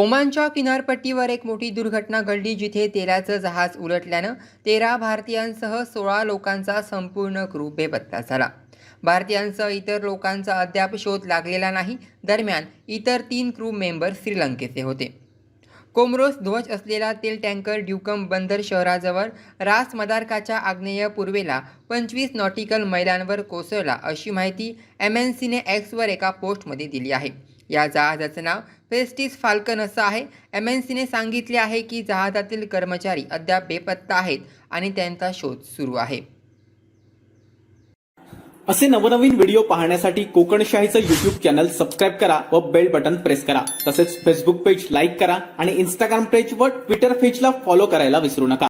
ओमानच्या किनारपट्टीवर एक मोठी दुर्घटना घडली जिथे तेलाचं जहाज उलटल्यानं तेरा भारतीयांसह सोळा लोकांचा संपूर्ण क्रू बेपत्ता झाला. भारतीयांसह इतर लोकांचा अद्याप शोध लागलेला नाही. दरम्यान इतर तीन क्रू मेंबर श्रीलंकेचे होते. कोमरोस ध्वज असलेला तेल टँकर ड्युकम बंदर शहराजवळ रास मदारकाच्या आग्नेय पूर्वेला पंचवीस नॉटिकल मैलांवर कोसळला अशी माहिती एम एन सीने एक्सवर एका पोस्टमध्ये दिली आहे. या जहाजाचं नाव फेस्टिस फाल्कन असं आहे. एम एन सीने सांगितले आहे की जहाजातील कर्मचारी अद्याप बेपत्ता आहेत आणि त्यांचा शोध सुरू आहे. असे नवनवीन व्हिडिओ पाहण्यासाठी कोकणशाहीचं युट्यूब चॅनल सबस्क्राईब करा व बेल बटन प्रेस करा. तसेच फेसबुक पेज लाईक करा आणि इंस्टाग्राम पेज व ट्विटर पेजला फॉलो करायला विसरू नका.